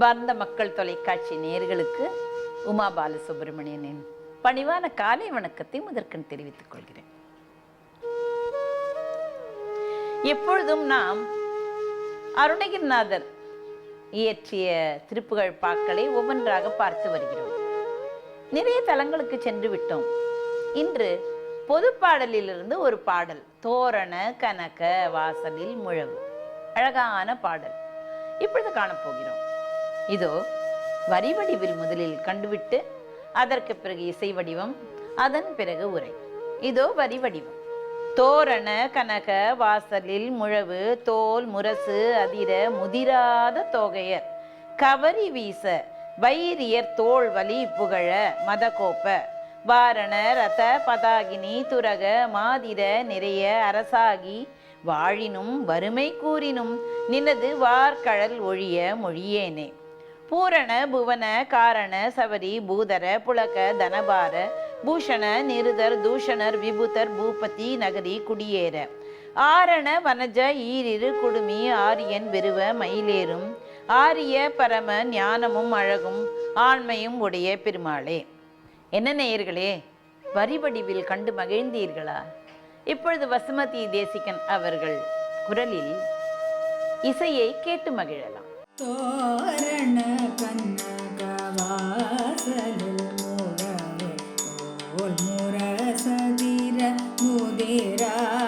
அன்பார்ந்த மக்கள் தொலைக்காட்சி நேர்களுக்கு உமா பாலசுப்ரமணியனின் பணிவான காலை வணக்கத்தை முதற்கண் தெரிவித்துக் கொள்கிறேன். எப்பொழுதும் நாம் அருணகிரிநாதர் இயற்றிய திருப்புகழ் பாக்களை ஒவ்வொன்றாக பார்த்து வருகிறோம். நிறைய தலங்களுக்கு சென்று விட்டோம். இன்று பொது பாடலிலிருந்து ஒரு பாடல் தோரண கனக வாசலில் முழவு. அழகான பாடல். இப்பொழுது காணப்போகிறோம். இதோ வரி வடிவில் முதலில் கண்டுவிட்டு அதற்கு பிறகு இசை வடிவம் அதன் பிறகு உரை. இதோ வரி வடிவம் தோரண கனக வாசலில் முழவு தோல் முரசு அதிர முதிராத தோகையர். கவரி வீச வைரியர் தோல் வலி புகழ மதகோப்ப. வாரண ரத பதாகினி துரக மாதிர நிறைய அரசாகி வாழினும் வறுமை கூறினும் நினது வார்கழல் ஒழிய மொழியேனே. பூரண புவன காரண சவரி பூதர புலக தனபார பூஷண நிருதர் தூஷணர் விபுதர் பூபதி நகரி குடியேற. ஆரண வனஜ ஈரிரு குடுமி ஆரியன் விருவ மயிலேறும். ஆரிய பரம ஞானமும் அழகும். ஆண்மையும் உடைய பெருமாளே. என்ன நேயர்களே வரி வடிவில் கண்டு மகிழ்ந்தீர்களா? இப்பொழுது வசுமதி தேசிகன் அவர்கள் குரலில் இசையை கேட்டு மகிழலாம். தோரண கனகவாசலில் முழவே தோல் முரசதிர முதிராத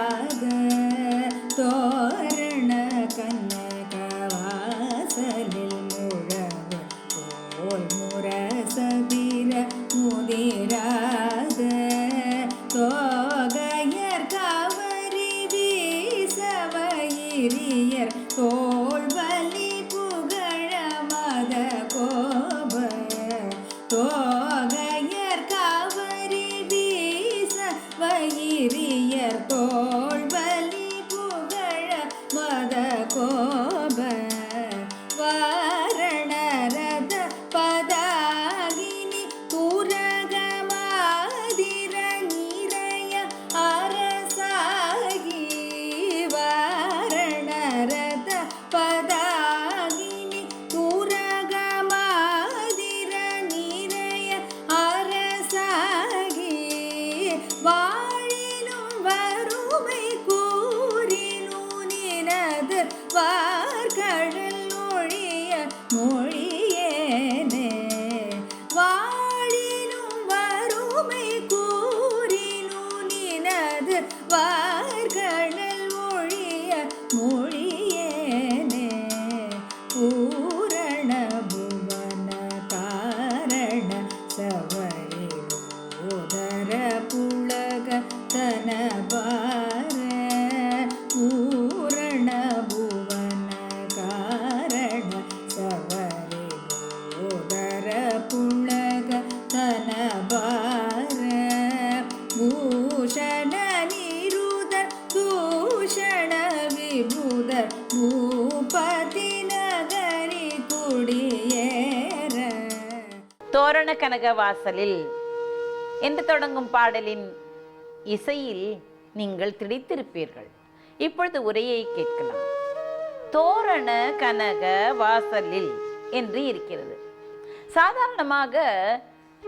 வார்கழல் மொழிய மொழியேனே. வாழினும் வறுமை கூறினும் நினது வார்கழல் மொழிய மொழியேனே. பூரண புவன காரண சவரி போதர புலக தனபார தோரண கனக வாசலில் என்று தொடங்கும் பாடலின் இசையில் நீங்கள் திடித்திருப்பீர்கள். இப்பொழுது உரையை கேட்கலாம். தோரண கனக வாசலில் என்று இருக்கிறது. சாதாரணமாக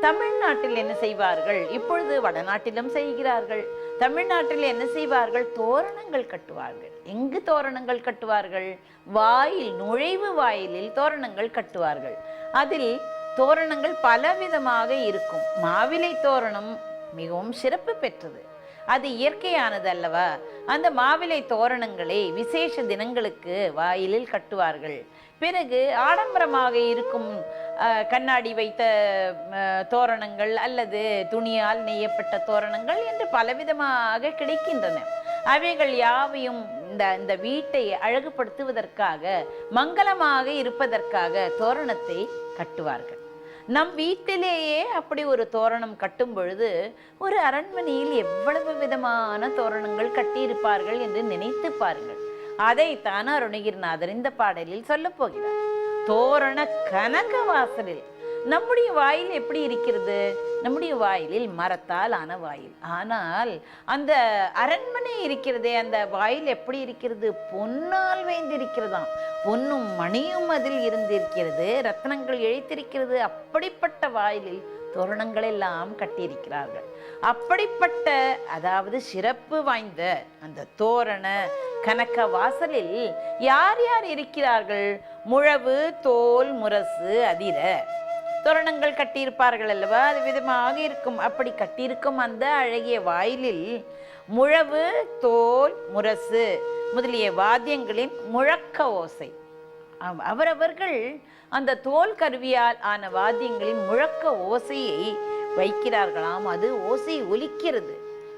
தமிழ்நாட்டில் என்ன செய்வார்கள்? இப்பொழுது வடநாட்டிலும் செய்கிறார்கள். தமிழ்நாட்டில் என்ன செய்வார்கள்? தோரணங்கள் கட்டுவார்கள். எங்கு தோரணங்கள் கட்டுவார்கள்? வாயில் நுழைவு வாயிலில் தோரணங்கள் கட்டுவார்கள். அதில் தோரணங்கள் பலவிதமாக இருக்கும். மாவிலை தோரணம் மிகவும் சிறப்பு பெற்றது. அது இயற்கையானது அல்லவா அந்த மாவிலை தோரணங்களை விசேஷ தினங்களுக்கு வாயிலில் கட்டுவார்கள். பிறகு ஆடம்பரமாக இருக்கும் கண்ணாடி வைத்த தோரணங்கள் அல்லது துணியால் நெய்யப்பட்ட தோரணங்கள் என்று பலவிதமாக கிடைக்கின்றன. அவைகள் யாவையும் இந்த இந்த வீட்டை அழகுபடுத்துவதற்காக மங்களமாக இருப்பதற்காக தோரணத்தை கட்டுவார்கள். நம் வீட்டிலேயே அப்படி ஒரு தோரணம் கட்டும் பொழுது ஒரு அரண்மனையில் எவ்வளவு விதமான தோரணங்கள் கட்டியிருப்பார்கள் என்று நினைத்து பாருங்கள். அதைத்தான் அருணகிரிநாதர் இந்த பாடலில் சொல்லப் போகிறார். தோரண கனக வாசலில் நம்முடைய வாயில் எப்படி இருக்கிறது? நம்முடைய வாயிலில் மரத்தால் ஆன வாயில். ஆனால் அந்த அரண்மனை இருக்கிறதே அந்த வாயில் எப்படி இருக்கிறது? பொன்னால் வைந்திருக்கிறதாம். பொன்னும் மணியும் அதில் இருந்திருக்கிறது. ரத்னங்கள் இழைத்திருக்கிறது அப்படிப்பட்ட வாயிலில் தோரணங்கள் எல்லாம் கட்டியிருக்கிறார்கள். அப்படிப்பட்ட அதாவது சிறப்பு வாய்ந்த அந்த தோரண கனக்க வாசலில் யார் யார் இருக்கிறார்கள்? முழவு தோல் முரசு அதிர. தோரணங்கள் கட்டியிருப்பார்கள் அல்லவா? அது விதமாக இருக்கும். அப்படி கட்டியிருக்கும் அந்த அழகிய வாயிலில் முழவு தோல் முரசு முதலிய வாத்தியங்களின் முழக்க ஓசை. அவ- அவரவர்கள் அந்த தோல் கருவியால் ஆன வாத்தியங்களின் முழக்க ஓசையை வைக்கிறார்களாம். அது ஓசை ஒலிக்கிறது.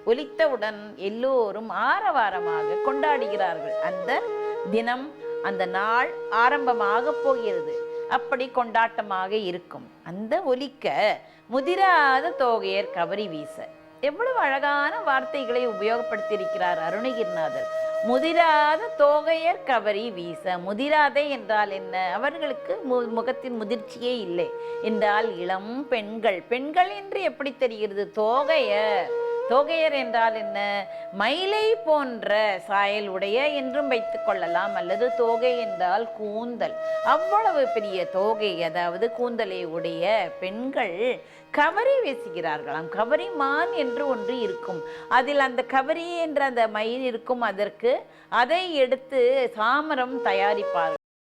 ஒலித்தவுடன் எல்லோரும் ஆரவாரமாக கொண்டாடுகிறார்கள். அந்த தினம் அந்த நாள் ஆரம்பமாக போகிறது. அப்படி கொண்டாட்டமாக இருக்கும். அந்த ஒலிக்க முதிராத தோகையர் கவரி வீச. எவ்வளவு அழகான வார்த்தைகளை உபயோகப்படுத்தியிருக்கிறார் அருணகிரிநாதர். முதிராத தோகையர் கவரி வீச. முதிராதை என்றால் என்ன? அவர்களுக்கு மு- முகத்தின் முதிர்ச்சியே இல்லை. என்றால் இளம் பெண்கள். பெண்கள் என்று எப்படி தெரிகிறது? தோகையர். தோகையர் என்றால் என்ன? மயிலை போன்ற சாயல் உடைய என்றும் வைத்துக் கொள்ளலாம். அல்லது தோகை என்றால் கூந்தல். அவ்வளவு பெரிய தோகை அதாவது கூந்தலை உடைய பெண்கள் கவரி வீசுகிறார்களாம். கவரி மான் என்று ஒன்று இருக்கும். அதில் அந்த கவரி என்ற அந்த மயில் இருக்கும். அதற்கு அதை எடுத்து சாமரம் தயாரிப்பார்கள்.